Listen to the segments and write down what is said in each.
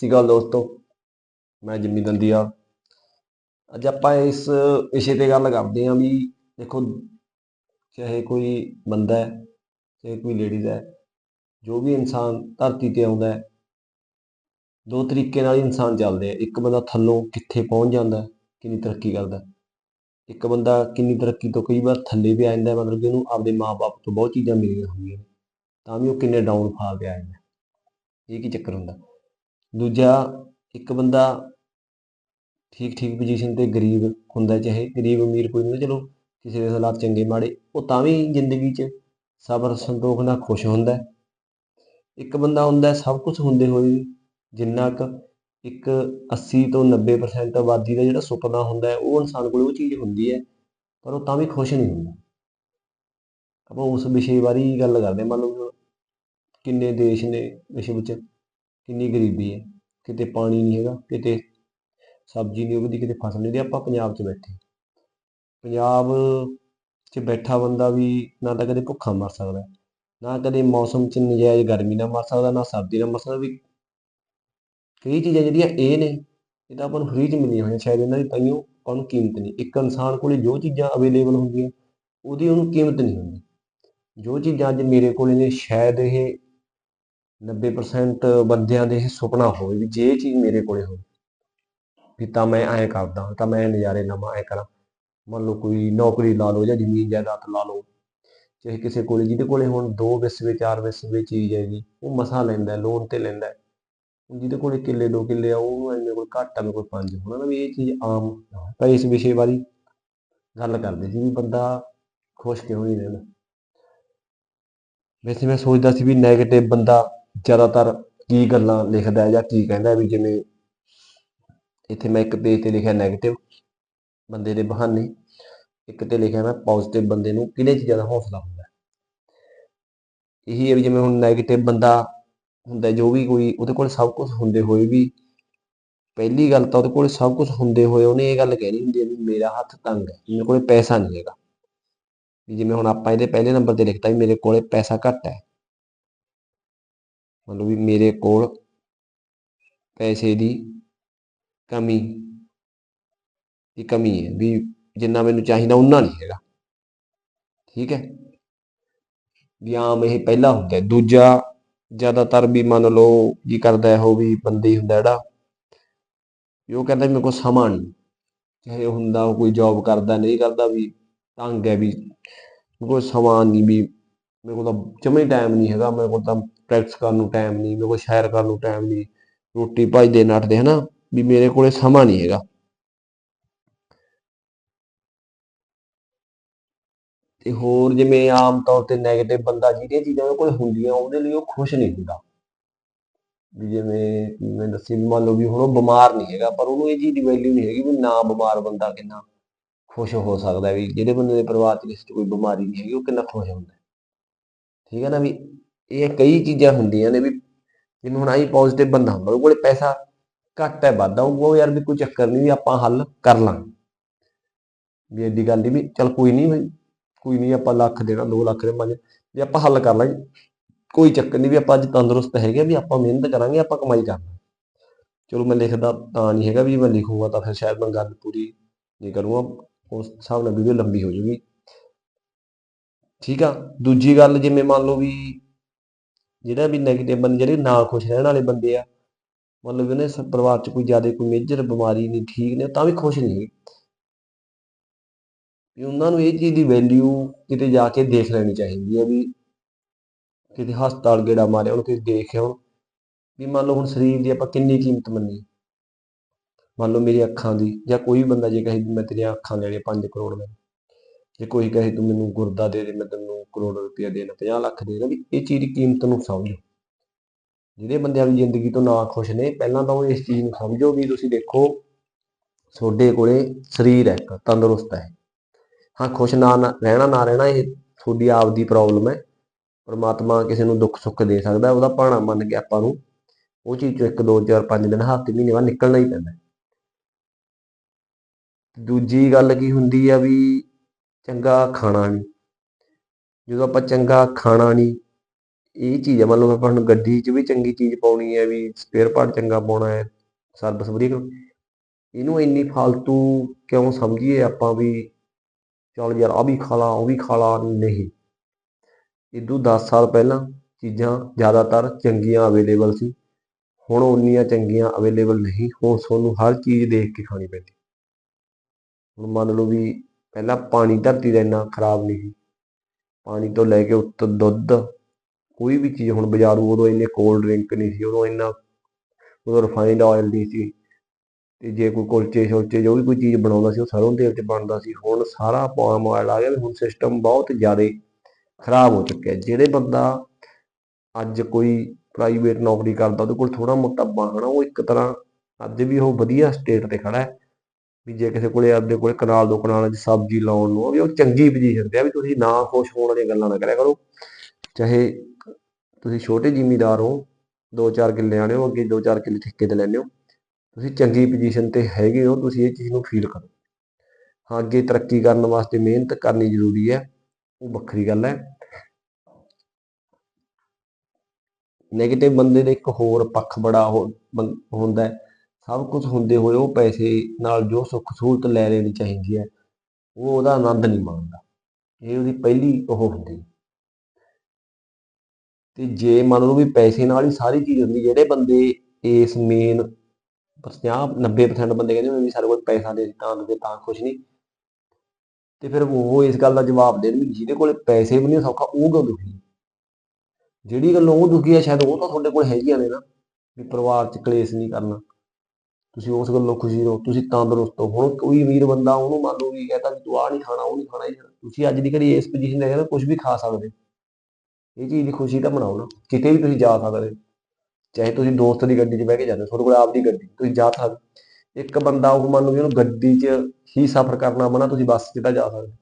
ਸਤਿ ਸ਼੍ਰੀ ਅਕਾਲ ਦੋਸਤੋ, ਮੈਂ ਜਿੰਮੀ ਦੰਦੀਆ ਅੱਜ ਆਪਾਂ ਇਸ ਵਿਸ਼ੇ ਤੇ ਗੱਲ ਕਰਦੇ ਹਾਂ ਵੀ ਦੇਖੋ, ਚਾਹੇ ਕੋਈ ਬੰਦਾ ਹੈ, ਚਾਹੇ ਕੋਈ ਲੇਡੀਜ਼ ਹੈ, ਜੋ ਵੀ ਇਨਸਾਨ ਧਰਤੀ ਤੇ ਆਉਂਦਾ ਹੈ, ਦੋ ਤਰੀਕੇ ਨਾਲ ਇਨਸਾਨ ਚੱਲਦੇ ਆ ਇੱਕ ਬੰਦਾ ਥੱਲੋਂ ਕਿੱਥੇ ਪਹੁੰਚ ਜਾਂਦਾ ਕਿੰਨੀ ਤਰੱਕੀ ਕਰਦਾ ਇੱਕ ਬੰਦਾ ਕਿੰਨੀ ਤਰੱਕੀ ਤੋਂ ਕਈ ਵਾਰ ਥੱਲੇ ਵੀ ਆ ਜਾਂਦਾ ਮਤਲਬ ਕਿ ਉਹਨੂੰ ਆਪਦੇ ਮਾਪੇ ਤੋਂ ਬਹੁਤ ਚੀਜ਼ਾਂ ਮਿਲੀਆਂ ਹੁੰਦੀਆਂ ਤਾਂ ਵੀ ਉਹ ਕਿੰਨੇ ਡਾਊਨਫਾਲ ਤੇ ਆ ਜਾਂਦਾ ਇਹ ਕੀ ਚੱਕਰ ਹੁੰਦਾ? ਦੂਜਾ ਇੱਕ ਬੰਦਾ ਠੀਕ ਠੀਕ ਪੋਜੀਸ਼ਨ ਤੇ ਗਰੀਬ ਹੁੰਦਾ, ਚਾਹੇ ਗਰੀਬ ਅਮੀਰ ਕੋਈ ਨਹੀਂ ਚਲੋ ਕਿਸੇ ਦੇ ਹਾਲਾਤ ਚੰਗੇ ਮਾੜੇ, ਉਹ ਤਾਂ ਵੀ ਜ਼ਿੰਦਗੀ 'ਚ ਸਬਰ ਸੰਤੋਖ ਨਾਲ ਖੁਸ਼ ਹੁੰਦਾ ਇੱਕ ਬੰਦਾ ਹੁੰਦਾ, ਸਭ ਕੁਝ ਹੁੰਦੇ ਹੋਏ ਜਿੰਨਾ ਕੁ ਇੱਕ 80 ਤੋਂ 90% ਆਬਾਦੀ ਦਾ ਜਿਹੜਾ ਸੁਪਨਾ ਹੁੰਦਾ ਉਹ ਇਨਸਾਨ ਕੋਲ ਉਹ ਚੀਜ਼ ਹੁੰਦੀ ਹੈ, ਪਰ ਉਹ ਤਾਂ ਵੀ ਖੁਸ਼ ਨਹੀਂ ਹੁੰਦਾ। ਆਪਾਂ ਉਸ ਵਿਸ਼ੇ ਬਾਰੇ ਗੱਲ ਕਰਦੇ ਮੰਨ ਲਓ ਕਿੰਨੇ ਦੇਸ਼ ਨੇ ਵਿਸ਼ਵ ਵਿੱਚ ਕਿੰਨੀ ਗਰੀਬੀ ਹੈ, ਕਿਤੇ ਪਾਣੀ ਨਹੀਂ ਹੈਗਾ, ਕਿਤੇ ਸਬਜ਼ੀ ਨਹੀਂ ਉਗਦੀ, ਕਿਤੇ ਫਸਲ ਨਹੀਂ ਦੀ ਆਪਾਂ ਪੰਜਾਬ 'ਚ ਬੈਠੇ ਪੰਜਾਬ 'ਚ ਬੈਠਾ ਬੰਦਾ ਵੀ ਨਾ ਤਾਂ ਕਦੇ ਭੁੱਖਾ ਮਰ ਸਕਦਾ, ਨਾ ਕਦੇ ਮੌਸਮ 'ਚ ਨਜਾਇਜ਼ ਗਰਮੀ ਨਾਲ ਮਰ ਸਕਦਾ, ਨਾ ਸਰਦੀ ਨਾਲ ਮਰ ਸਕਦਾ, ਵੀ ਕਈ ਚੀਜ਼ਾਂ ਜਿਹੜੀਆਂ ਇਹ ਨੇ, ਇਹ ਤਾਂ ਆਪਾਂ ਨੂੰ ਫ੍ਰੀ 'ਚ ਮਿਲੀਆਂ ਹੋਈਆਂ, ਸ਼ਾਇਦ ਇਹਨਾਂ ਦੀ ਤਾਈਓ ਆਪਾਂ ਨੂੰ ਕੀਮਤ ਨਹੀਂ। ਇੱਕ ਇਨਸਾਨ ਕੋਲੇ ਜੋ ਚੀਜ਼ਾਂ ਅਵੇਲੇਬਲ ਹੁੰਦੀਆਂ, ਉਹਦੀ ਉਹਨੂੰ ਕੀਮਤ ਨਹੀਂ ਹੁੰਦੀ। ਜੋ ਚੀਜ਼ਾਂ ਅੱਜ ਮੇਰੇ ਕੋਲੇ ਨੇ, ਸ਼ਾਇਦ ਇਹ 90% ਬੰਦਿਆਂ ਦੇ ਇਹ ਸੁਪਨਾ ਹੋਵੇ ਵੀ ਜੇ ਚੀਜ਼ ਮੇਰੇ ਕੋਲੇ ਹੋਵੇ, ਵੀ ਤਾਂ ਮੈਂ ਐਂ ਕਰਦਾ, ਤਾਂ ਮੈਂ ਨਜ਼ਾਰੇ ਲਵਾਂ, ਐਂ ਕਰਾਂ। ਮੰਨ ਲਓ ਕੋਈ ਨੌਕਰੀ ਲਾ ਲਓ ਜਾਂ ਜ਼ਮੀਨ ਜਾਇਦਾਦ ਲਾ ਲਓ, ਚਾਹੇ ਕਿਸੇ ਕੋਲੇ, ਜਿਹਦੇ ਕੋਲੇ ਹੁਣ ਦੋ ਵਿਸਵੇ ਚਾਰ ਵਿਸਵੇ ਚੀਜ਼ ਹੈ ਜੀ, ਉਹ ਮਸਾ ਲੈਂਦਾ ਲੋਨ ਤੇ ਲੈਂਦਾ। ਹੁਣ ਜਿਹਦੇ ਕੋਲੇ ਕਿੱਲੇ, ਦੋ ਕਿੱਲੇ ਆ ਉਹਨੂੰ ਐਵੇਂ ਕੋਲ ਘੱਟ ਆ, ਮੇਰੇ ਕੋਲ ਪੰਜ ਹੋਣਾ ਨਾ ਵੀ ਇਹ ਚੀਜ਼ ਆਮ ਤਾਂ ਇਸ ਵਿਸ਼ੇ ਬਾਰੇ ਗੱਲ ਕਰਦੇ ਸੀ ਵੀ ਬੰਦਾ ਖੁਸ਼ ਕਿਉਂ ਨਹੀਂ ਰਹਿੰਦਾ। ਵੈਸੇ ਮੈਂ ਸੋਚਦਾ ਸੀ ਵੀ 네ਗੇਟਿਵ ਬੰਦਾ ਜ਼ਿਆਦਾਤਰ ਕੀ ਗੱਲਾਂ ਲਿਖਦਾ ਹੈ ਜਾਂ ਕੀ ਕਹਿੰਦਾ ਵੀ ਜਿਵੇਂ ਇੱਥੇ ਮੈਂ ਇੱਕ ਪੇਜ ਤੇ ਲਿਖਿਆ 네ਗੇਟਿਵ ਬੰਦੇ ਦੇ ਬਹਾਨੇ, ਇੱਕ ਤੇ ਲਿਖਿਆ ਮੈਂ ਪੋਜ਼ਿਟਿਵ ਬੰਦੇ ਨੂੰ ਕਿਹੜੇ ਚੀਜ਼ਾਂ ਦਾ ਹੌਸਲਾ ਹੁੰਦਾ। ਇਹੀ ਹੈ ਵੀ ਜਿਵੇਂ ਹੁਣ 네ਗੇਟਿਵ ਬੰਦਾ ਹੁੰਦਾ ਜੋ ਵੀ ਕੋਈ ਉਹਦੇ ਕੋਲ ਸਭ ਕੁਝ ਹੁੰਦੇ ਹੋਏ ਵੀ ਪਹਿਲੀ ਗੱਲ ਤਾਂ ਉਹਦੇ ਕੋਲ ਸਭ ਕੁਝ ਹੁੰਦੇ ਹੋਏ ਉਹਨੇ ਇਹ ਗੱਲ ਕਹਿਣੀ ਹੁੰਦੀ ਹੈ ਵੀ ਮੇਰਾ ਹੱਥ ਤੰਗ ਹੈ, ਮੇਰੇ ਕੋਲ ਪੈਸਾ ਨਹੀਂ ਹੈਗਾ। ਵੀ ਜਿਵੇਂ ਹੁਣ ਆਪਾਂ ਇਹਦੇ ਪਹਿਲੇ ਨੰਬਰ ਤੇ ਲਿਖਤਾ ਵੀ ਮੇਰੇ ਕੋਲੇ ਪੈਸਾ ਘੱਟ ਹੈ। ਮਤਲਬ ਵੀ ਮੇਰੇ ਕੋਲ ਪੈਸੇ ਦੀ ਕਮੀ ਦੀ ਕਮੀ ਹੈ, ਵੀ ਜਿੰਨਾ ਮੈਨੂੰ ਚਾਹੀਦਾ ਉਨਾ ਨਹੀਂ ਹੈਗਾ। ਠੀਕ ਹੈ? ਵੀ ਆਮ ਇਹ ਪਹਿਲਾ ਹੁੰਦਾ ਦੂਜਾ ਜ਼ਿਆਦਾਤਰ ਵੀ ਮੰਨ ਲਓ ਜੀ ਕਰਦਾ ਇਹੋ ਵੀ ਬੰਦੇ ਹੀ ਹੁੰਦਾ ਜਿਹੜਾ, ਵੀ ਉਹ ਕਹਿੰਦਾ ਵੀ ਮੇਰੇ ਕੋਲ ਸਮਾਂ ਨਹੀਂ। ਚਾਹੇ ਉਹ ਹੁੰਦਾ ਉਹ ਕੋਈ ਜੌਬ ਕਰਦਾ, ਨਹੀਂ ਕਰਦਾ ਵੀ ਤੰਗ ਹੈ ਵੀ ਮੇਰੇ ਕੋਲ ਸਮਾਂ ਨਹੀਂ, ਵੀ ਮੇਰੇ ਕੋਲ ਤਾਂ ਜਮੇ ਟਾਈਮ ਨਹੀਂ ਹੈਗਾ, ਮੇਰੇ ਕੋਲ ਤਾਂ ਪ੍ਰੈਕਟਿਸ ਕਰਨ ਨੂੰ ਟਾਈਮ ਨਹੀਂ ਮੇਰੇ ਕੋਲ ਸੈਰ ਕਰਨ ਨੂੰ ਟਾਈਮ ਨਹੀਂ ਰੋਟੀ ਭਜਦੇ ਨੱਠਦੇ ਹਨਾ, ਵੀ ਮੇਰੇ ਕੋਲੇ ਸਮਾਂ ਨਹੀਂ ਹੈਗਾ। ਤੇ ਹੋਰ ਜਿਵੇਂ ਆਮ ਤੌਰ ਤੇ 네ਗੇਟਿਵ ਬੰਦਾ ਜਿਹੜੀਆਂ ਚੀਜ਼ਾਂ ਉਹਦੇ ਕੋਲ ਹੁੰਦੀਆਂ, ਉਹਦੇ ਲਈ ਉਹ ਖੁਸ਼ ਨਹੀਂ ਹੁੰਦਾ। ਵੀ ਜਿਵੇਂ ਮੈਂ ਦੱਸੀ ਮੰਨ ਲਓ ਵੀ ਹੁਣ ਉਹ ਬਿਮਾਰ ਨਹੀਂ ਹੈਗਾ, ਪਰ ਉਹਨੂੰ ਇਹ ਚੀਜ਼ ਦੀ ਵੈਲਿਊ ਨਹੀਂ ਹੈਗੀ ਵੀ ਨਾ ਬਿਮਾਰ ਬੰਦਾ ਕਿੰਨਾ ਖੁਸ਼ ਹੋ ਸਕਦਾ ਵੀ ਜਿਹੜੇ ਬੰਦੇ ਦੇ ਪਰਿਵਾਰ 'ਚ ਕਿਸੇ 'ਚ ਕੋਈ ਬਿਮਾਰੀ ਨਹੀਂ ਹੈਗੀ, ਉਹ ਕਿੰਨਾ ਖੁਸ਼ ਹੁੰਦਾ। ਠੀਕ ਹੈ ਨਾ ਵੀ ਇਹ ਕਈ ਚੀਜ਼ਾਂ ਹੁੰਦੀਆਂ ਨੇ ਵੀ ਜਿਵੇਂ ਹੁਣ ਆਈ ਪੋਜ਼ਿਟਿਵ ਬੰਦਾ ਹੁੰਦਾ, ਉਹਦੇ ਕੋਲੇ ਪੈਸਾ ਘੱਟ ਹੈ, ਵੱਧ ਆਊਗਾ ਉਹ ਯਾਰ ਵੀ ਕੋਈ ਚੱਕਰ ਨਹੀਂ ਵੀ ਆਪਾਂ ਹੱਲ ਕਰ ਲਾਂਗੇ। ਵੀ ਐਡੀ ਗੱਲ ਨਹੀਂ ਵੀ ਚਲ ਕੋਈ ਨਹੀਂ ਬਈ ਕੋਈ ਨਹੀਂ ਆਪਾਂ ਲੱਖ ਦੇਣਾ 2 ਲੱਖ ਦੇ ਮੰਨ ਵੀ ਆਪਾਂ ਹੱਲ ਕਰ ਲਾਂਗੇ। ਕੋਈ ਚੱਕਰ ਨਹੀਂ ਵੀ ਆਪਾਂ ਅੱਜ ਤੰਦਰੁਸਤ ਹੈਗੇ ਆ, ਵੀ ਆਪਾਂ ਮਿਹਨਤ ਕਰਾਂਗੇ, ਆਪਾਂ ਕਮਾਈ ਕਰਾਂਗੇ ਚਲੋ ਮੈਂ ਲਿਖਦਾ ਤਾਂ ਨਹੀਂ ਹੈਗਾ ਵੀ ਮੈਂ ਲਿਖੂਗਾ ਤਾਂ ਫਿਰ ਸ਼ਾਇਦ ਮੈਂ ਗੱਲ ਪੂਰੀ ਨਹੀਂ ਕਰੂੰਗਾ, ਉਸ ਹਿਸਾਬ ਨਾਲ ਵੀਡੀਓ ਲੰਬੀ ਹੋ ਜੂਗੀ। ਠੀਕ ਆ, ਦੂਜੀ ਗੱਲ ਜਿਵੇਂ ਮੰਨ ਲਓ ਵੀ ਜਿਹੜਾ ਵੀ 네ਗੇਟਿਵ ਬੰਦੇ, ਜਿਹੜੇ ਨਾ ਖੁਸ਼ ਰਹਿਣ ਵਾਲੇ ਬੰਦੇ ਆ, ਮਤਲਬ ਉਹਨੇ ਪਰਿਵਾਰ 'ਚ ਕੋਈ ਜ਼ਿਆਦਾ ਕੋਈ ਮੇਜਰ ਬਿਮਾਰੀ ਨਹੀਂ, ਠੀਕ ਨੇ ਤਾਂ ਵੀ ਖੁਸ਼ ਨਹੀਂ ਵੀ ਉਹਨਾਂ ਨੂੰ ਇਹ ਚੀਜ਼ ਦੀ ਵੈਲਿਊ ਕਿਤੇ ਜਾ ਕੇ ਦੇਖ ਲੈਣੀ ਚਾਹੀਦੀ ਹੈ ਵੀ ਕਿਤੇ ਹਸਪਤਾਲ ਗੇੜਾ ਮਾਰਿਆ, ਉਹਨੂੰ ਕਿਤੇ ਦੇਖਿਆ ਹੁਣ। ਵੀ ਮੰਨ ਲਓ ਹੁਣ ਸਰੀਰ ਦੀ ਆਪਾਂ ਕਿੰਨੀ ਕੀਮਤ ਮੰਨੀਏ। ਮੰਨ ਲਓ ਮੇਰੀ ਅੱਖਾਂ ਦੀ ਜਾਂ ਕੋਈ ਵੀ ਬੰਦਾ ਜੇ ਕਹੇ ਮੈਂ ਤੇਰੀਆਂ ਅੱਖਾਂ ਲੈਣੀਆਂ 5 ਕਰੋੜ ਦੇ ਜੇ ਕੋਈ ਕਹੇ ਤੂੰ ਮੈਨੂੰ ਗੁਰਦਾ ਦੇ ਦੇ, ਮੈਂ ਤੈਨੂੰ ਕਰੋੜ ਰੁਪਇਆ ਦੇਣਾ 50 ਲੱਖ ਦੇ ਦੇਣਾ, ਵੀ ਇਹ ਚੀਜ਼ ਦੀ ਕੀਮਤ ਨੂੰ ਸਮਝੋ। ਜਿਹੜੇ ਬੰਦਿਆਂ ਆਪਣੀ ਜ਼ਿੰਦਗੀ ਤੋਂ ਨਾ ਖੁਸ਼ ਨੇ, ਪਹਿਲਾਂ ਤਾਂ ਉਹ ਇਸ ਚੀਜ਼ ਨੂੰ ਸਮਝੋ ਵੀ ਤੁਸੀਂ ਦੇਖੋ, ਤੁਹਾਡੇ ਕੋਲੇ ਸਰੀਰ ਹੈ, ਇੱਕ ਤੰਦਰੁਸਤ ਹੈ। ਹਾਂ, ਖੁਸ਼ ਨਾ, ਨਾ- ਰਹਿਣਾ, ਨਾ ਰਹਿਣਾ, ਇਹ ਤੁਹਾਡੀ ਆਪ ਦੀ ਪ੍ਰੋਬਲਮ ਹੈ। ਪਰਮਾਤਮਾ ਕਿਸੇ ਨੂੰ ਦੁੱਖ, ਸੁੱਖ ਦੇ ਸਕਦਾ, ਉਹਦਾ ਭਾਣਾ ਮੰਨ ਕੇ ਆਪਾਂ ਨੂੰ ਉਹ ਚੀਜ਼ ਚੋਂ ਇੱਕ, ਦੋ, ਚਾਰ, ਪੰਜ ਦਿਨ, ਹਫ਼ਤੇ, ਮਹੀਨੇ ਬਾਅਦ ਨਿਕਲਣਾ ਹੀ ਪੈਂਦਾ। ਦੂਜੀ ਗੱਲ ਕੀ ਹੁੰਦੀ ਆ ਵੀ ਚੰਗਾ ਖਾਣਾ ਨਹੀਂ। ਜਦੋਂ ਆਪਾਂ ਚੰਗਾ ਖਾਣਾ ਨਹੀਂ, ਇਹ ਚੀਜ਼ ਹੈ ਮੰਨ ਲਓ ਆਪਾਂ ਹੁਣ ਗੱਡੀ 'ਚ ਵੀ ਚੰਗੀ ਚੀਜ਼ ਪਾਉਣੀ ਹੈ, ਵੀ ਸਪੇਅਰ ਪਾਰਟ ਚੰਗਾ ਪਾਉਣਾ ਹੈ ਸਰਵਿਸ ਵਧੀਆ ਕਰਨੀ ਇਹਨੂੰ ਇੰਨੀ ਫਾਲਤੂ ਕਿਉਂ ਸਮਝੀਏ ਆਪਾਂ ਵੀ ਚਲ ਯਾਰ ਆ ਵੀ ਖਾ ਲਾ, ਉਹ ਵੀ ਖਾ ਲਾ, ਨਹੀਂ। ਇਦੋਂ 10 ਸਾਲ ਪਹਿਲਾਂ ਚੀਜ਼ਾਂ ਜ਼ਿਆਦਾਤਰ ਚੰਗੀਆਂ ਅਵੇਲੇਬਲ ਸੀ। ਹੁਣ ਉਨੀਆਂ ਚੰਗੀਆਂ ਅਵੇਲੇਬਲ ਨਹੀਂ, ਹੁਣ ਤੁਹਾਨੂੰ ਹਰ ਚੀਜ਼ ਦੇਖ ਕੇ ਖਾਣੀ ਪੈਂਦੀ। ਹੁਣ ਮੰਨ ਲਓ ਵੀ ਪਹਿਲਾਂ ਪਾਣੀ ਧਰਤੀ ਦਾ ਇੰਨਾ ਖਰਾਬ ਨਹੀਂ ਸੀ। ਪਾਣੀ ਤੋਂ ਲੈ ਕੇ ਉੱਤ ਦੁੱਧ, ਕੋਈ ਵੀ ਚੀਜ਼, ਹੁਣ ਬਾਜ਼ਾਰੂ ਉਦੋਂ ਇੰਨੇ ਕੋਲਡ ਡਰਿੰਕ ਨਹੀਂ ਸੀ, ਉਦੋਂ ਇੰਨਾ, ਉਦੋਂ ਰਿਫਾਈਨਡ ਆਇਲ ਨਹੀਂ ਸੀ। ਤੇ ਜੇ ਕੋਈ ਕੁਲਚੇ ਛੋਲਚੇ, ਜੋ ਵੀ ਕੋਈ ਚੀਜ਼ ਬਣਾਉਂਦਾ ਸੀ, ਉਹ ਸਰੋਂ ਤੇਲ 'ਚ ਬਣਦਾ ਸੀ। ਹੁਣ ਸਾਰਾ ਪਾਮ ਆਇਲ ਆ ਗਿਆ ਵੀ ਹੁਣ ਸਿਸਟਮ ਬਹੁਤ ਜ਼ਿਆਦਾ ਖਰਾਬ ਹੋ ਚੁੱਕਿਆ। ਜਿਹੜੇ ਬੰਦਾ ਅੱਜ ਕੋਈ ਪ੍ਰਾਈਵੇਟ ਨੌਕਰੀ ਕਰਦਾ, ਉਹਦੇ ਕੋਲ ਥੋੜਾ ਮੋਟਾ ਵਾਹਨ ਉਹ ਇੱਕ ਤਰ੍ਹਾਂ ਅੱਜ ਵੀ ਉਹ ਵਧੀਆ ਸਟੇਟ ਤੇ ਖੜਾ ਹੈ। ਵੀ ਜੇ ਕਿਸੇ ਕੋਲੇ ਆਪਦੇ ਕੋਲੇ ਕਨਾਲ ਦੋ ਕਨਾਲ 'ਚ ਸਬਜ਼ੀ ਲਾਉਣ ਨੂੰ, ਵੀ ਉਹ ਚੰਗੀ ਪੋਜੀਸ਼ਨ ਤੇ ਆ, ਵੀ ਤੁਸੀਂ ਨਾ ਖੁਸ਼ ਹੋਣ ਵਾਲੀਆਂ ਗੱਲਾਂ ਨਾ ਕਰਿਆ ਕਰੋ। ਚਾਹੇ ਤੁਸੀਂ ਛੋਟੇ ਜ਼ਿਮੀਦਾਰ ਹੋ, ਦੋ ਚਾਰ ਕਿੱਲੇ ਆਣੇ ਹੋ, ਅੱਗੇ ਦੋ ਚਾਰ ਕਿੱਲੇ ਠੇਕੇ ਤੇ ਲੈਂਦੇ ਹੋ, ਤੁਸੀਂ ਚੰਗੀ ਪੋਜੀਸ਼ਨ ਤੇ ਹੈਗੇ ਹੋ, ਤੁਸੀਂ ਇਹ ਚੀਜ਼ ਨੂੰ ਫੀਲ ਕਰੋ। ਹਾਂ, ਅੱਗੇ ਤਰੱਕੀ ਕਰਨ ਵਾਸਤੇ ਮਿਹਨਤ ਕਰਨੀ ਜ਼ਰੂਰੀ ਹੈ, ਉਹ ਵੱਖਰੀ ਗੱਲ ਹੈ। ਨੈਗੇਟਿਵ ਬੰਦੇ ਦੇ ਇੱਕ ਹੋਰ ਪੱਖ ਬੜਾ ਉਹ ਹੁੰਦਾ ਹੈ। ਸਭ ਕੁਝ ਹੁੰਦੇ ਹੋਏ ਉਹ ਪੈਸੇ ਨਾਲ ਜੋ ਸੁੱਖ ਸਹੂਲਤ ਲੈ ਲੈਣੀ ਚਾਹੀਦੀ ਹੈ, ਉਹ ਉਹਦਾ ਆਨੰਦ ਨਹੀਂ ਮਾਣਦਾ। ਇਹ ਉਹਦੀ ਪਹਿਲੀ ਉਹ ਹੁੰਦੀ। ਤੇ ਜੇ ਮੰਨ ਲਓ ਵੀ ਪੈਸੇ ਨਾਲ ਹੀ ਸਾਰੀ ਚੀਜ਼ ਹੁੰਦੀ, ਜਿਹੜੇ ਬੰਦੇ ਇਸ ਮੇਨ 50 90% ਬੰਦੇ ਕਹਿੰਦੇ ਹੁੰਦੇ ਵੀ ਸਾਡੇ ਕੋਲ ਪੈਸਾ ਦੇ ਤਾਂ ਦੇ ਤਾਂ ਕੁਝ ਨਹੀਂ। ਤੇ ਫਿਰ ਉਹ ਇਸ ਗੱਲ ਦਾ ਜਵਾਬ ਦੇਣ ਵੀ ਜਿਹਦੇ ਕੋਲ ਪੈਸੇ ਵੀ ਨਹੀਂ ਸੌਖਾ ਉਹ ਕਿਉਂ ਦੁਖੀ ਜਿਹੜੀ ਗੱਲ ਉਹ ਦੁਖੀ ਹੈ, ਸ਼ਾਇਦ ਉਹ ਤਾਂ ਤੁਹਾਡੇ ਕੋਲ ਹੈਗੀਆਂ ਨੇ ਨਾ, ਵੀ ਪਰਿਵਾਰ 'ਚ ਕਲੇਸ਼ ਨਹੀਂ ਕਰਨਾ। ਤੁਸੀਂ ਉਸ ਗੱਲੋਂ ਖੁਸ਼ੀ ਰਹੋ, ਤੁਸੀਂ ਤੰਦਰੁਸਤ ਹੋ। ਹੁਣ ਕੋਈ ਅਮੀਰ ਬੰਦਾ ਉਹਨੂੰ ਮੰਨ ਲਓ ਵੀ ਕਹਤਾ ਵੀ ਤੂੰ ਆਹ ਨਹੀਂ ਖਾਣਾ, ਉਹ ਨਹੀਂ ਖਾਣਾ, ਇਹ ਖਾਣਾ। ਤੁਸੀਂ ਅੱਜ ਦੀ ਘੜੀ ਇਸ ਪੋਜੀਸ਼ਨ ਤੇ ਨਾ ਕੁਝ ਵੀ ਖਾ ਸਕਦੇ। ਇਹ ਚੀਜ਼ ਦੀ ਖੁਸ਼ੀ ਤਾਂ ਬਣਾਓ ਨਾ। ਕਿਤੇ ਵੀ ਤੁਸੀਂ ਜਾ ਸਕਦੇ। ਚਾਹੇ ਤੁਸੀਂ ਦੋਸਤ ਦੀ ਗੱਡੀ 'ਚ ਬਹਿ ਕੇ ਜਾਂਦੇ ਹੋ, ਤੁਹਾਡੇ ਕੋਲ ਆਪਦੀ ਗੱਡੀ, ਤੁਸੀਂ ਜਾ ਸਕਦੇ। ਇੱਕ ਬੰਦਾ ਉਹ ਮੰਨ ਲਓ ਵੀ ਉਹਨੂੰ ਗੱਡੀ 'ਚ ਹੀ ਸਫ਼ਰ ਕਰਨਾ ਮਨਾ, ਤੁਸੀਂ ਬੱਸ 'ਚ ਤਾਂ ਜਾ ਸਕਦੇ।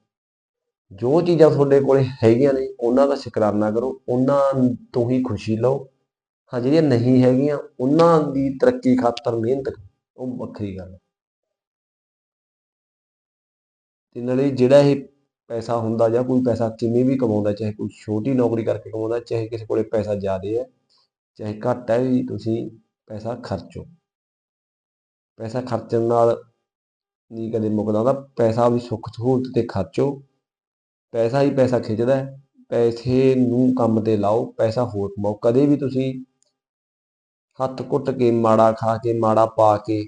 ਜੋ ਚੀਜ਼ਾਂ ਤੁਹਾਡੇ ਕੋਲੇ ਹੈਗੀਆਂ ਨੇ, ਉਹਨਾਂ ਦਾ ਸ਼ੁਕਰਾਨਾ ਕਰੋ। ਉਹਨਾਂ ਤੋਂ ਹੀ ਖੁਸ਼ੀ ਲਓ। ਹਾਂ, ਜਿਹੜੀਆਂ ਨਹੀਂ ਹੈਗੀਆਂ, ਉਹਨਾਂ ਦੀ ਤਰੱਕੀ ਖਾਤਰ ਮਿਹਨਤ ਕਰੋ। ਉਹ ਵੱਖਰੀ ਗੱਲ ਤੇ ਨਾਲੇ ਜਿਹੜਾ ਇਹ ਪੈਸਾ ਹੁੰਦਾ ਜਾਂ ਕੋਈ ਪੈਸਾ ਕਿਵੇਂ ਵੀ ਕਮਾਉਂਦਾ, ਚਾਹੇ ਕੋਈ ਛੋਟੀ ਨੌਕਰੀ ਕਰਕੇ ਕਮਾਉਂਦਾ, ਚਾਹੇ ਕਿਸੇ ਕੋਲੇ ਪੈਸਾ ਜ਼ਿਆਦਾ ਹੈ ਚਾਹੇ ਘੱਟ ਹੈ ਵੀ ਤੁਸੀਂ ਪੈਸਾ ਖਰਚੋ। ਪੈਸਾ ਖਰਚਣ ਨਾਲ ਨਹੀਂ ਕਦੇ ਮੁੱਕਦਾ ਹੁੰਦਾ, ਪੈਸਾ ਵੀ ਸੁੱਖ ਸਹੂਲਤ ਤੇ ਖਰਚੋ। ਪੈਸਾ ਹੀ ਪੈਸਾ ਖਿੱਚਦਾ, ਪੈਸੇ ਨੂੰ ਕੰਮ ਤੇ ਲਾਓ, ਪੈਸਾ ਹੋਰ ਕਮਾਓ। ਕਦੇ ਵੀ ਤੁਸੀਂ ਹੱਥ ਕੁੱਟ ਕੇ, ਮਾੜਾ ਖਾ ਕੇ, ਮਾੜਾ ਪਾ ਕੇ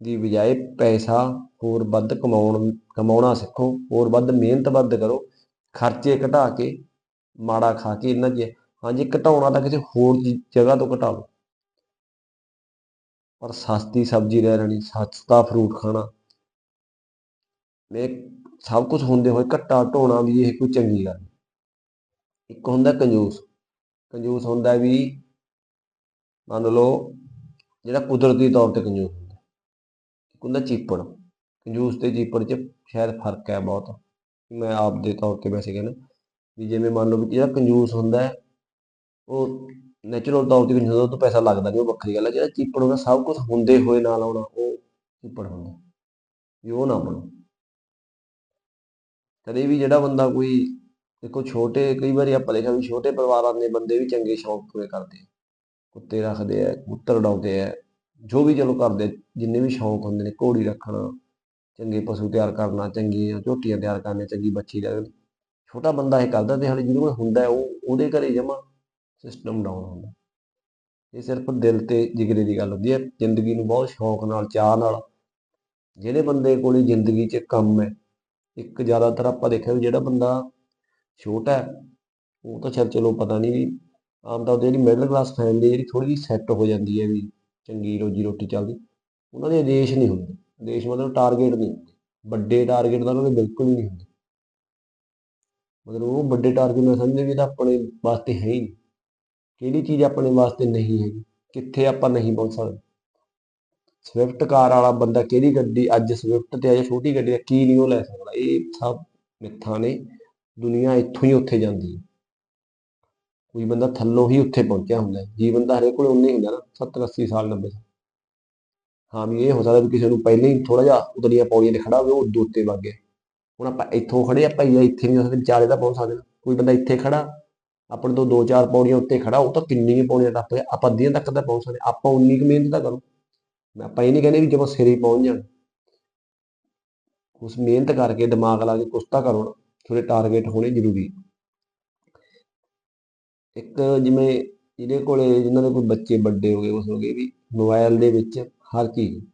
ਦੀ ਬਜਾਏ ਪੈਸਾ ਹੋਰ ਵੱਧ ਕਮਾਉਣ, ਕਮਾਉਣਾ ਸਿੱਖੋ, ਹੋਰ ਵੱਧ ਮਿਹਨਤ ਵੱਧ ਕਰੋ, ਖਰਚੇ ਘਟਾ ਕੇ, ਮਾੜਾ ਖਾ ਕੇ ਇਹਨਾਂ 'ਚ ਹਾਂਜੀ, ਘਟਾਉਣਾ ਤਾਂ ਕਿਸੇ ਹੋਰ ਜਗ੍ਹਾ ਤੋਂ ਘਟਾ ਲਓ ਪਰ ਸਸਤੀ ਸਬਜ਼ੀ ਲੈ ਲੈਣੀ, ਸਸਤਾ ਫਰੂਟ ਖਾਣਾ। ਮੈਂ ਸਭ ਕੁਝ ਹੁੰਦੇ ਹੋਏ ਘੱਟਾ ਢੋਣਾ ਵੀ ਇਹ ਕੋਈ ਚੰਗੀ ਗੱਲ ਨਹੀਂ। ਇੱਕ ਹੁੰਦਾ ਕੰਜੂਸ। ਕੰਜੂਸ ਹੁੰਦਾ ਵੀ ਮੰਨ ਲਓ ਜਿਹੜਾ ਕੁਦਰਤੀ ਤੌਰ ਤੇ ਕੰਜੂਸ ਹੁੰਦਾ ਇੱਕ ਹੁੰਦਾ ਚੀਪੜ। ਕੰਜੂਸ ਤੇ ਚੀਪੜ 'ਚ ਸ਼ਾਇਦ ਫ਼ਰਕ ਹੈ ਬਹੁਤ ਮੈਂ ਆਪ ਦੇ ਤੌਰ ਤੇ ਵੈਸੇ ਕਹਿੰਦਾ, ਵੀ ਜਿਵੇਂ ਮੰਨ ਲਓ ਵੀ ਜਿਹੜਾ ਕੰਜੂਸ ਹੁੰਦਾ ਉਹ ਨੈਚੁਰਲ ਤੌਰ ਤੇ ਕੰਜੂਸ ਉਹ ਤੋਂ ਪੈਸਾ ਲੱਗਦਾ ਨਹੀਂ, ਉਹ ਵੱਖਰੀ ਗੱਲ ਹੈ। ਜਿਹੜਾ ਚੀਪੜ ਹੁੰਦਾ, ਸਭ ਕੁਝ ਹੁੰਦੇ ਹੋਏ ਨਾਲ ਆਉਣਾ, ਉਹ ਚੀਪੜ ਹੁੰਦਾ ਵੀ ਉਹ ਨਾ ਬਣੋ। ਕਦੇ ਵੀ ਜਿਹੜਾ ਬੰਦਾ ਕੋਈ, ਦੇਖੋ ਛੋਟੇ, ਕਈ ਵਾਰੀ ਆਪਾਂ ਦੇਖਿਆ ਵੀ ਛੋਟੇ ਪਰਿਵਾਰਾਂ ਦੇ ਬੰਦੇ ਵੀ ਚੰਗੇ ਸ਼ੌਂਕ ਪੂਰੇ ਕਰਦੇ ਆ। ਕੁੱਤੇ ਰੱਖਦੇ ਆ ਕਬੂਤਰ ਉਡਾਉਂਦੇ ਆ ਜੋ ਵੀ ਚਲੋ ਕਰਦੇ ਆ, ਜਿੰਨੇ ਵੀ ਸ਼ੌਂਕ ਹੁੰਦੇ ਨੇ ਘੋੜੀ ਰੱਖਣਾ ਚੰਗੇ ਪਸ਼ੂ ਤਿਆਰ ਕਰਨਾ ਚੰਗੀਆਂ ਝੋਟੀਆਂ ਤਿਆਰ ਕਰਨੀਆਂ ਚੰਗੀ ਬੱਚੀ ਦਾ ਛੋਟਾ ਬੰਦਾ ਇਹ ਕਰਦਾ ਤੇ ਹਾਲੇ ਜਿਹਦੇ ਕੋਲ ਹੁੰਦਾ ਉਹ ਉਹਦੇ ਘਰੇ ਜਮਾ ਸਿਸਟਮ ਡਾਊਨ ਹੁੰਦਾ। ਇਹ ਸਿਰਫ ਦਿਲ ਤੇ ਜਿਗਰੇ ਦੀ ਗੱਲ ਹੁੰਦੀ ਹੈ ਜ਼ਿੰਦਗੀ ਨੂੰ ਬਹੁਤ ਸ਼ੌਂਕ ਨਾਲ ਚਾਹ ਨਾਲ। ਜਿਹੜੇ ਬੰਦੇ ਕੋਲੇ ਜ਼ਿੰਦਗੀ 'ਚ ਕੰਮ ਹੈ ਇੱਕ ਜ਼ਿਆਦਾਤਰ ਆਪਾਂ ਦੇਖਿਆ ਵੀ ਜਿਹੜਾ ਬੰਦਾ ਛੋਟਾ ਉਹ ਤਾਂ ਚੱਲ ਚਲੋ ਪਤਾ ਨਹੀਂ ਵੀ ਆਮ ਤੌਰ ਤੇ ਜਿਹੜੀ ਮਿਡਲ ਕਲਾਸ ਫੈਮਿਲੀ ਜਿਹੜੀ ਥੋੜੀ ਜਿਹੀ ਸੈੱਟ ਹੋ ਜਾਂਦੀ ਹੈ ਵੀ ਚੰਗੀ ਰੋਜੀ ਰੋਟੀ ਚੱਲਦੀ, ਉਹਨਾਂ ਦੇ ਆਦੇਸ਼ ਨਹੀਂ ਹੁੰਦੇ। ਆਦੇਸ਼ ਮਤਲਬ ਟਾਰਗੇਟ ਨਹੀਂ ਵੱਡੇ ਟਾਰਗੇਟ ਤਾਂ ਉਹਨਾਂ ਦੇ ਬਿਲਕੁਲ ਹੀ ਨਹੀਂ ਹੁੰਦੇ। ਮਤਲਬ ਉਹ ਵੱਡੇ ਟਾਰਗੇਟ ਮੈਂ ਸਮਝਦੇ ਵੀ ਇਹ ਤਾਂ ਆਪਣੇ ਵਾਸਤੇ ਹੈ ਹੀ ਨਹੀਂ। ਕਿਹੜੀ ਚੀਜ਼ ਆਪਣੇ ਵਾਸਤੇ ਨਹੀਂ ਹੈਗੀ? ਕਿੱਥੇ ਆਪਾਂ ਨਹੀਂ ਪਹੁੰਚ ਸਕਦੇ? ਸਵਿਫਟ ਕਾਰ ਵਾਲਾ ਬੰਦਾ ਕਿਹੜੀ ਗੱਡੀ, ਅੱਜ ਸਵਿਫਟ ਤੇ ਅਜੇ ਛੋਟੀ ਗੱਡੀ ਦਾ ਕੀ ਨਹੀਂ ਉਹ ਲੈ ਸਕਦਾ। ਇਹ ਸਭ ਮਿੱਥਾਂ ਨੇ। ਦੁਨੀਆ ਇੱਥੋਂ ਹੀ ਉੱਥੇ ਜਾਂਦੀ ਹੈ। ਕੋਈ ਬੰਦਾ ਥੱਲੋਂ ਹੀ ਉੱਥੇ ਪਹੁੰਚਿਆ ਹੁੰਦਾ ਹੈ। ਜੀਵਨ ਦਾ ਹਰੇਕ ਕੋਲ ਉਨਾ ਹੀ ਹੁੰਦਾ ਨਾ 70 80 ਸਾਲ 90 ਸਾਲ। ਹਾਂ ਵੀ ਇਹ ਹੋ ਸਕਦਾ ਵੀ ਕਿਸੇ ਨੂੰ ਪਹਿਲਾਂ ਹੀ ਥੋੜਾ ਜਿਹਾ ਉਤਲੀਆਂ ਪੌੜੀਆਂ ਤੇ ਖੜਾ ਹੋਵੇ, ਉਹ ਉਦੋਂ ਉੱਤੇ ਵਗ ਗਿਆ। ਹੁਣ ਆਪਾਂ ਇੱਥੋਂ ਖੜੇ ਆਪਾਂ ਜਾਂ ਇੱਥੇ ਨਹੀਂ ਸਕਦੇ ਵਿਚਾਲੇ ਤਾਂ ਪਹੁੰਚ ਸਕਦੇ ਨਾ। ਕੋਈ ਬੰਦਾ ਇੱਥੇ ਖੜਾ ਆਪਣੇ ਤੋਂ 2-4 ਪੌੜੀਆਂ ਉੱਤੇ ਖੜਾ ਉਹ ਤਾਂ ਕਿੰਨੀ ਹੀ ਪੌੜੀਆਂ ਟੱਪ ਗਿਆ, ਆਪਾਂ ਅੱਧੀਆਂ ਤੱਕ ਤਾਂ ਪਹੁੰਚ ਸਕਦੇ ਆਪਾਂ ਉਨੀ ਕੁ ਮਿਹਨਤ ਤਾਂ ਕਰੋ। ਮੈਂ ਆਪਾਂ ਇਹ ਨਹੀਂ ਕਹਿੰਦੇ ਵੀ ਜਦੋਂ ਸਿਰੇ ਹੀ ਪਹੁੰਚ ਜਾਣ। ਉਸ ਮਿਹਨਤ ਕਰਕੇ ਦਿਮਾਗ ਲਾ ਕੇ ਕੁਛ ਤਾਂ ਕਰੋ ਨਾ। ਤੁਹਾਡੇ ਟਾਰਗੇਟ ਹੋਣੇ ਜ਼ਰੂਰੀ ਇੱਕ ਜਿਵੇਂ ਜਿਹਦੇ ਕੋਲੇ ਜਿਨ੍ਹਾਂ ਦੇ ਕੋਈ ਬੱਚੇ ਵੱਡੇ ਹੋ ਗਏ ਉਸ ਹੋ ਗਏ ਵੀ ਮੋਬਾਈਲ ਦੇ ਵਿੱਚ ਹਰ ਚੀਜ਼।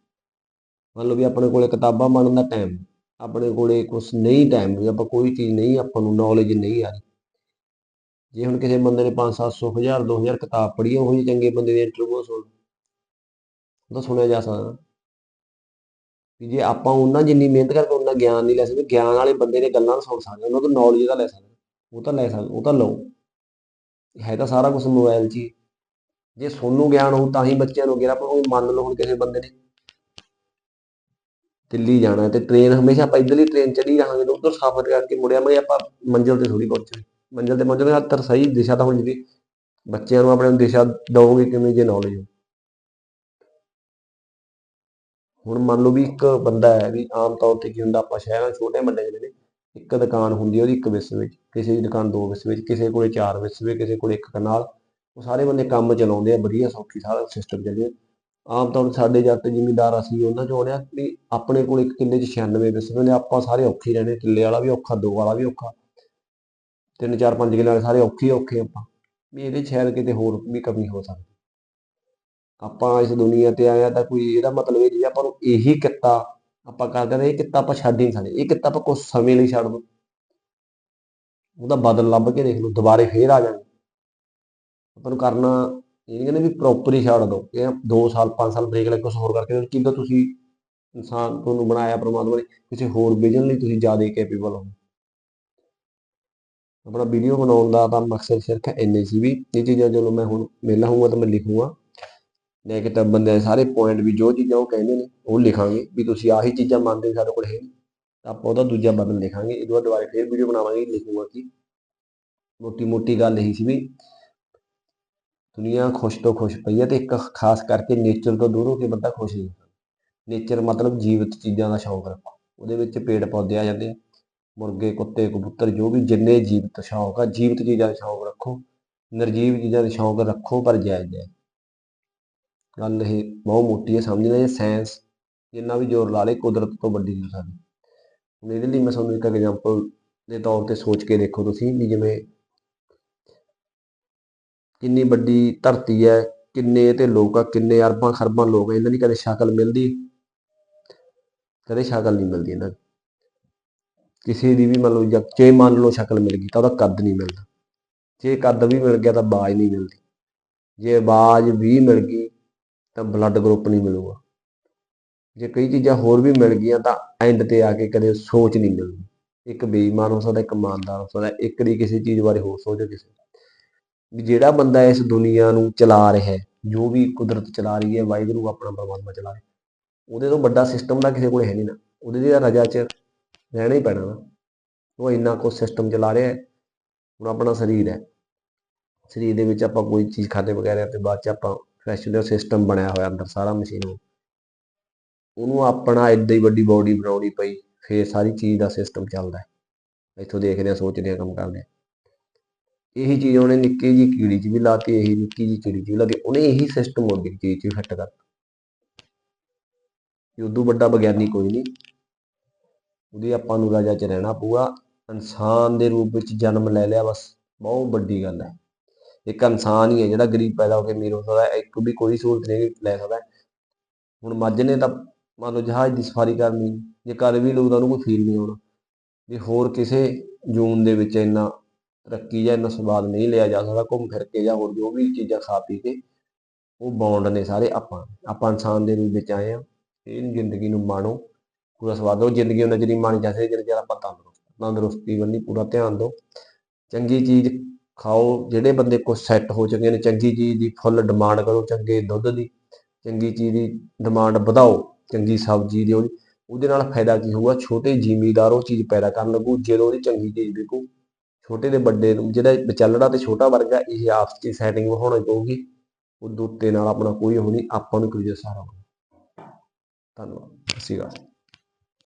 ਮੰਨ ਲਓ ਵੀ ਆਪਣੇ ਕੋਲੇ ਕਿਤਾਬਾਂ ਪੜ੍ਹਨ ਦਾ ਟਾਈਮ ਆਪਣੇ ਕੋਲੇ ਕੁਛ ਨਹੀਂ ਟਾਈਮ ਵੀ ਆਪਾਂ ਕੋਈ ਚੀਜ਼ ਨਹੀਂ, ਆਪਾਂ ਨੂੰ ਨੌਲੇਜ ਨਹੀਂ ਆ ਰਹੀ। ਜੇ ਹੁਣ ਕਿਸੇ ਬੰਦੇ ਨੇ 5-700 1000 2000 ਕਿਤਾਬ ਪੜ੍ਹੀ ਉਹ ਜਿਹੇ ਚੰਗੇ ਬੰਦੇ ਦੀ ਇੰਟਰਵਿਊ ਸੁਣ। ਉਹ ਤਾਂ ਸੁਣਿਆ ਜਾ ਸਕਦਾ। ਵੀ ਜੇ ਆਪਾਂ ਉਹਨਾਂ ਜਿੰਨੀ ਮਿਹਨਤ ਕਰਕੇ ਉਹਨਾਂ ਗਿਆਨ ਨਹੀਂ ਲੈ ਸਕਦੇ, ਗਿਆਨ ਵਾਲੇ ਬੰਦੇ ਦੇ ਗੱਲਾਂ ਸੁਣ ਸਕਦੇ, ਉਹਨਾਂ ਤੋਂ ਨੌਲੇਜ ਦਾ ਲੈ ਸਕਦੇ। ਉਹ ਤਾਂ ਲੈ ਸਕਦੇ, ਉਹ ਤਾਂ ਲਓ। ਹੈ ਤਾਂ ਸਾਰਾ ਕੁਝ ਮੋਬਾਈਲ 'ਚ ਹੀ। ਜੇ ਸੋਨੂੰ ਗਿਆਨ ਹੋਊ ਤਾਂ ਹੀ ਬੱਚਿਆਂ ਨੂੰ ਗਿਆ ਪਰ ਉਹ ਮੰਨ ਲਓ ਹੁਣ ਕਿਸੇ ਬੰਦੇ ਨੇ ਦਿੱਲੀ ਜਾਣਾ ਤੇ ਟ੍ਰੇਨ ਹਮੇਸ਼ਾ ਆਪਾਂ ਇੱਧਰਲੀ ਟ੍ਰੇਨ ਚੜੀ ਰਹਾਂਗੇ ਤੇ ਉੱਧਰ ਸਫ਼ਰ ਕਰਕੇ ਮੁੜਿਆ ਮੈਂ ਆਪਾਂ ਮੰਜ਼ਿਲ ਤੇ ਥੋੜੀ ਪਹੁੰਚਾਂਗੇ ਮੰਜ਼ਿਲ ਤੇ ਪਹੁੰਚਣ ਦਾ ਤਰ ਸਹੀ ਦਿਸ਼ਾ ਤਾਂ ਹੋਣੀ ਚਾਹੀਦੀ ਬੱਚਿਆਂ ਨੂੰ ਆਪਣੇ ਦਿਸ਼ਾ ਦਵੋਗੇ ਕਿਵੇਂ ਜੇ ਨੌਲੇਜ ਹੋ ਹੁਣ ਮੰਨ ਲਓ ਵੀ ਇੱਕ ਬੰਦਾ ਹੈ ਵੀ ਆਮ ਤੌਰ ਤੇ ਕੀ ਹੁੰਦਾ, ਆਪਾਂ ਸ਼ਹਿਰਾਂ ਛੋਟੇ ਵੱਡੇ ਜਿਹੜੇ ਨੇ ਇੱਕ ਦੁਕਾਨ ਹੁੰਦੀ ਹੈ ਉਹਦੀ ਇੱਕ ਵਿਸਵੇ ਵਿੱਚ, ਕਿਸੇ ਦੀ ਦੁਕਾਨ ਦੋ ਵਿਸਵੇ ਵਿੱਚ, ਕਿਸੇ ਕੋਲੇ ਚਾਰ ਵਿਸਵੇ ਕਿਸੇ ਕੋਲੇ ਇੱਕ ਕਨਾਲ। ਉਹ ਸਾਰੇ ਬੰਦੇ ਕੰਮ ਚਲਾਉਂਦੇ ਆ, ਵਧੀਆ ਸੌਖੀ ਸਾਰਾ ਸਿਸਟਮ ਚੱਲੇ। ਆਮ ਤੌਰ ਤੇ ਸਾਡੇ ਜੱਟ ਜ਼ਿਮੀਂਦਾਰ ਅਸੀਂ ਉਹਨਾਂ ਚੋਂ ਆਉਂਦੇ ਆ ਵੀ ਆਪਣੇ ਕੋਲ ਇੱਕ ਕਿੱਲੇ 'ਚ 96 ਵਿਸਵੇ ਨੇ ਆਪਾਂ ਸਾਰੇ ਔਖੇ ਹੀ ਰਹਿੰਦੇ, ਕਿੱਲੇ ਵਾਲਾ ਵੀ ਔਖਾ, ਦੋ ਵਾਲਾ ਵੀ ਔਖਾ। ਤਿੰਨ, ਚਾਰ, ਪੰਜ ਕਿੱਲੇ ਵਾਲੇ ਸਾਰੇ ਔਖੇ ਔਖੇ ਆਪਾਂ। ਵੀ ਇਹਦੇ ਸ਼ਾਇਦ ਕਿਤੇ ਹੋਰ ਵੀ ਕਮੀ ਹੋ ਸਕਦੀ। ਆਪਾਂ ਇਸ ਦੁਨੀਆ ਤੇ ਆਇਆ ਤਾਂ ਕੋਈ ਇਹਦਾ ਮਤਲਬ ਇਹ ਜੀ ਆਪਾਂ ਨੂੰ ਇਹੀ ਕਿੱਤਾ ਆਪਾਂ ਕਰਦੇ ਨੇ ਇਹ ਕਿੱਤਾ ਆਪਾਂ ਛੱਡ ਹੀ ਨਹੀਂ ਸਕਦੇ। ਇਹ ਕਿੱਤਾ ਆਪਾਂ ਕੁਝ ਸਮੇਂ ਲਈ ਛੱਡ ਦੋ। ਉਹਦਾ ਬਦਲ ਲੱਭ ਕੇ ਦੇਖ ਲਓ, ਦੁਬਾਰੇ ਫੇਰ ਆ ਜਾਣਾ। ਆਪਾਂ ਨੂੰ ਕਰਨਾ ਇਹ ਨਹੀਂ ਕਹਿੰਦੇ ਵੀ ਪ੍ਰੋਪਰ ਹੀ ਛੱਡ ਦੋ। ਇਹ 2 ਸਾਲ 5 ਸਾਲ ਬ੍ਰੇਕ ਲੈ ਕੁਝ ਹੋਰ ਕਰਕੇ ਕਿਦਾਂ ਤੁਸੀਂ ਇਨਸਾਨ ਤੁਹਾਨੂੰ ਬਣਾਇਆ ਪਰਮਾਤਮਾ ਨੇ, ਕਿਸੇ ਹੋਰ ਵਿਜ਼ਨ ਲਈ ਤੁਸੀਂ ਜ਼ਿਆਦਾ ਕੈਪੇਬਲ ਹੋ। ਆਪਣਾ ਵੀਡੀਓ ਬਣਾਉਣ ਦਾ ਤਾਂ ਮਕਸਦ ਸਿਰਫ ਇੰਨੇ ਸੀ ਵੀ ਇਹ ਚੀਜ਼ਾਂ ਜਦੋਂ ਮੈਂ ਹੁਣ ਮਿਲਣਾ ਹੋਊਗਾ ਤਾਂ ਮੈਂ ਲਿਖੂਗਾ। ਲੈ ਕੇ ਤਾਂ ਬੰਦੇ ਦੇ ਸਾਰੇ ਪੁਆਇੰਟ ਵੀ ਜੋ ਚੀਜ਼ਾਂ ਉਹ ਕਹਿੰਦੇ ਨੇ, ਉਹ ਲਿਖਾਂਗੇ, ਵੀ ਤੁਸੀਂ ਆਹੀ ਚੀਜ਼ਾਂ ਮੰਨਦੇ ਸਾਡੇ ਕੋਲ ਹੈ ਨਹੀਂ ਤਾਂ ਆਪਾਂ ਉਹਦਾ ਦੂਜਾ ਬਦਲ ਲਿਖਾਂਗੇ ਇਹ ਤੋਂ ਬਾਅਦ ਦੁਬਾਰਾ ਫੇਰ ਵੀਡੀਓ ਬਣਾਵਾਂਗੇ, ਲਿਖੂਗਾ ਕਿ ਮੋਟੀ ਮੋਟੀ ਗੱਲ ਇਹੀ ਸੀ ਵੀ ਦੁਨੀਆ ਖੁਸ਼ ਤੋਂ ਖੁਸ਼ ਪਈ ਹੈ ਤੇ ਇੱਕ ਖਾਸ ਕਰਕੇ ਨੇਚਰ ਤੋਂ ਦੂਰ ਹੋ ਕੇ ਬੰਦਾ ਖੁਸ਼ ਨਹੀਂ ਨੇਚਰ ਮਤਲਬ ਜੀਵਤ ਚੀਜ਼ਾਂ ਦਾ ਸ਼ੌਕ ਰੱਖੋ ਉਹਦੇ ਵਿੱਚ ਪੇੜ ਪੌਦੇ ਆ ਜਾਂਦੇ ਮੁਰਗੇ, ਕੁੱਤੇ, ਕਬੂਤਰ, ਜੋ ਵੀ ਜਿੰਨੇ ਜੀਵਤ ਸ਼ੌਕ ਆ, ਜੀਵਤ ਚੀਜ਼ਾਂ ਦਾ ਸ਼ੌਕ ਰੱਖੋ, ਨਿਰਜੀਵ ਚੀਜ਼ਾਂ ਦਾ ਸ਼ੌਕ ਰੱਖੋ, ਪਰ ਜਾਇਜ਼ ਜਾਇਜ਼ ਗੱਲ ਇਹ ਬਹੁਤ ਮੋਟੀ ਹੈ ਸਮਝਣਾ ਇਹ ਸਾਇੰਸ ਜਿੰਨਾ ਵੀ ਜ਼ੋਰ ਲਾ ਲੇ ਕੁਦਰਤ ਤੋਂ ਵੱਡੀ ਨਹੀਂ ਸਾਡੀ ਹੁਣ ਇਹਦੇ ਲਈ ਮੈਂ ਤੁਹਾਨੂੰ ਇੱਕ ਐਗਜ਼ਾਮਪਲ ਦੇ ਤੌਰ ਤੇ ਸੋਚ ਕੇ ਦੇਖੋ ਤੁਸੀਂ ਵੀ ਜਿਵੇਂ ਕਿੰਨੀ ਵੱਡੀ ਧਰਤੀ ਹੈ, ਕਿੰਨੇ ਤੇ ਲੋਕ ਆ, ਕਿੰਨੇ ਅਰਬਾਂ ਖਰਬਾਂ ਲੋਕ ਆ, ਇਹਨਾਂ ਦੀ ਕਦੇ ਸ਼ਕਲ ਮਿਲਦੀ ਕਦੇ ਸ਼ਕਲ ਨਹੀਂ ਮਿਲਦੀ ਇਹਨਾਂ ਦੀ। ਕਿਸੇ ਦੀ ਵੀ ਮੰਨ ਲਓ ਜਾਂ ਜੇ ਮੰਨ ਲਓ ਸ਼ਕਲ ਮਿਲ ਗਈ ਤਾਂ ਉਹਦਾ ਕੱਦ ਨਹੀਂ ਮਿਲਦਾ। ਜੇ ਕੱਦ ਵੀ ਮਿਲ ਗਿਆ ਤਾਂ ਬਾਜ ਨਹੀਂ ਮਿਲਦੀ। ਜੇ ਆਵਾਜ਼ ਵੀ ਮਿਲ ਗਈ ਤਾਂ ਬਲੱਡ ਗਰੁੱਪ ਨਹੀਂ ਮਿਲੂਗਾ। ਜੇ ਕਈ ਚੀਜ਼ਾਂ ਹੋਰ ਵੀ ਮਿਲ ਗਈਆਂ ਤਾਂ ਐਂਡ ਤੇ ਆ ਕੇ ਕਦੇ ਸੋਚ ਨਹੀਂ ਮਿਲਦੀ। ਇੱਕ ਬੇਈਮਾਨ ਹੋ ਸਕਦਾ, ਇੱਕ ਇਮਾਨਦਾਰ ਹੋ ਸਕਦਾ, ਇੱਕ ਦੀ ਕਿਸੇ ਚੀਜ਼ ਬਾਰੇ ਹੋਰ ਸੋਚ ਕਿਸੇ ਵੀ ਜਿਹੜਾ ਬੰਦਾ ਇਸ ਦੁਨੀਆ ਨੂੰ ਚਲਾ ਰਿਹਾ ਹੈ, ਜੋ ਵੀ ਕੁਦਰਤ ਚਲਾ ਰਹੀ ਹੈ, ਵਾਹਿਗੁਰੂ ਆਪਣਾ ਪਰਮਾਤਮਾ ਚਲਾ ਰਿਹਾ ਉਹਦੇ ਤੋਂ ਵੱਡਾ ਸਿਸਟਮ ਦਾ ਕਿਸੇ ਕੋਲ ਹੈ ਨਹੀਂ ਨਾ। ਉਹਦੇ ਦੀ ਰਜਾ 'ਚ ਰਹਿਣਾ ਹੀ ਪੈਣਾ ਨਾ। ਉਹ ਇੰਨਾ ਕੁ ਸਿਸਟਮ ਚਲਾ ਰਿਹਾ ਹੈ, ਹੁਣ ਆਪਣਾ ਸਰੀਰ ਹੈ। ਸਰੀਰ ਦੇ ਵਿੱਚ ਆਪਾਂ ਕੋਈ ਚੀਜ਼ ਖਾਦੇ ਵਗੈਰਾ ਤੇ ਬਾਅਦ ਚ ਆਪਾਂ ਫਰੈਸ਼ ਦਾ ਸਿਸਟਮ ਬਣਿਆ ਹੋਇਆ ਅੰਦਰ ਸਾਰਾ ਮਸ਼ੀਨ ਉਹਨੂੰ ਆਪਣਾ ਏਦਾਂ ਹੀ ਵੱਡੀ ਬਾਡੀ ਬਣਾਉਣੀ ਪਈ, ਫੇਰ ਸਾਰੀ ਚੀਜ਼ ਦਾ ਸਿਸਟਮ ਚੱਲਦਾ ਹੈ। ਇੱਥੋਂ ਦੇਖਦੇ ਆ ਸੋਚਦੇ ਆ ਕੰਮ ਕਰਦੇ ਆ ਇਹੀ ਚੀਜ਼ ਉਹਨੇ ਨਿੱਕੀ ਜੀ ਕੀੜੀ 'ਚ ਵੀ ਲਾਤੀ, ਇਹੀ ਨਿੱਕੀ ਜੀ ਕੀੜੀ 'ਚ ਵੀ ਲਾਤੀ, ਉਹਨੇ ਇਹੀ ਸਿਸਟਮ ਉਹਦੀ ਚੀਜ਼ 'ਚ ਫਿੱਟ ਕਰ ਉਦੋਂ ਵੱਡਾ ਵਿਗਿਆਨੀ ਕੋਈ ਨਹੀਂ। ਉਹਦੀ ਆਪਾਂ ਨੂੰ ਰਾਜਾ 'ਚ ਰਹਿਣਾ ਪਊਗਾ। ਇਨਸਾਨ ਦੇ ਰੂਪ ਵਿੱਚ ਜਨਮ ਲੈ ਲਿਆ ਬਸ। ਬਹੁਤ ਵੱਡੀ ਗੱਲ ਹੈ। ਇੱਕ ਇਨਸਾਨ ਹੀ ਹੈ ਜਿਹੜਾ ਗਰੀਬ ਪੈਦਾ ਹੋ ਕੇ ਅਮੀਰ ਹੋ ਸਕਦਾ ਇੱਕ ਵੀ ਕੋਈ ਸਹੂਲਤ ਨਹੀਂ ਲੈ ਸਕਦਾ ਹੁਣ ਮੱਝ ਨੇ ਤਾਂ ਮੰਨ ਲਓ ਜਹਾਜ਼ ਦੀ ਸਫਾਰੀ ਕਰਨੀ ਜੇ ਕਰ ਵੀ ਲਊ ਤਾਂ ਉਹਨੂੰ ਕੋਈ ਫੀਲ ਨਹੀਂ ਹੋਣਾ। ਵੀ ਹੋਰ ਕਿਸੇ ਜੂਨ ਦੇ ਵਿੱਚ ਇੰਨਾ ਤਰੱਕੀ ਜਾਂ ਇੰਨਾ ਸਵਾਦ ਨਹੀਂ ਲਿਆ ਜਾ ਸਕਦਾ, ਘੁੰਮ ਫਿਰ ਕੇ ਜਾਂ ਹੋਰ ਜੋ ਵੀ ਚੀਜ਼ਾਂ ਖਾ ਪੀ ਕੇ, ਉਹ ਬੌਂਡ ਨੇ ਸਾਰੇ ਆਪਾਂ ਆਪਾਂ ਇਨਸਾਨ ਦੇ ਰੂਪ ਵਿੱਚ ਆਏ ਆ ਇਹ ਜ਼ਿੰਦਗੀ ਨੂੰ ਮਾਣੋ, ਪੂਰਾ ਸਵਾਦ ਲਓ ਜ਼ਿੰਦਗੀ ਉਹਨਾਂ ਜਿਹੜੀ ਮਾਣੀ ਜਾ ਸਕਦੀ ਜਿੰਨਾ ਆਪਾਂ ਤੰਦਰੁਸਤ, ਤੰਦਰੁਸਤੀ ਵੱਲ ਪੂਰਾ ਧਿਆਨ ਦਿਓ। ਚੰਗੀ ਚੀਜ਼ ਖਾਓ, ਜਿਹੜੇ ਬੰਦੇ ਕੁਝ ਸੈੱਟ ਹੋ ਚੁੱਕੇ ਨੇ, ਚੰਗੀ ਚੀਜ਼ ਦੀ ਫੁੱਲ ਡਿਮਾਂਡ ਕਰੋ, ਚੰਗੇ ਦੁੱਧ ਦੀ, ਚੰਗੀ ਚੀਜ਼ ਦੀ ਡਿਮਾਂਡ ਵਧਾਓ, ਚੰਗੀ ਸਬਜ਼ੀ ਦਿਓ ਉਹਦੀ ਉਹਦੇ ਨਾਲ ਫਾਇਦਾ ਕੀ ਹੋਊਗਾ? ਛੋਟੇ ਜ਼ਿਮੀਦਾਰ ਉਹ ਚੀਜ਼ ਪੈਦਾ ਕਰਨ ਲੱਗੂ, ਜਦੋਂ ਉਹਦੀ ਚੰਗੀ ਚੀਜ਼ ਵਿਕੂ। ਛੋਟੇ ਦੇ ਵੱਡੇ ਨੂੰ, ਜਿਹੜਾ ਵਿਚਲੜਾ ਤੇ ਛੋਟਾ ਵਰਗਾ, ਇਹ ਆਪਸ ਚ ਸੈਟਿੰਗ ਹੋਣੀ ਪਊਗੀ ਉਹ ਦੁੱਤੇ ਨਾਲ ਆਪਣਾ ਕੋਈ ਉਹ ਨਹੀਂ, ਆਪਾਂ ਨੂੰ ਕੋਈ ਸਾਰਾ ਧੰਨਵਾਦ। ਸਤਿ ਸ਼੍ਰੀ ਅਕਾਲ।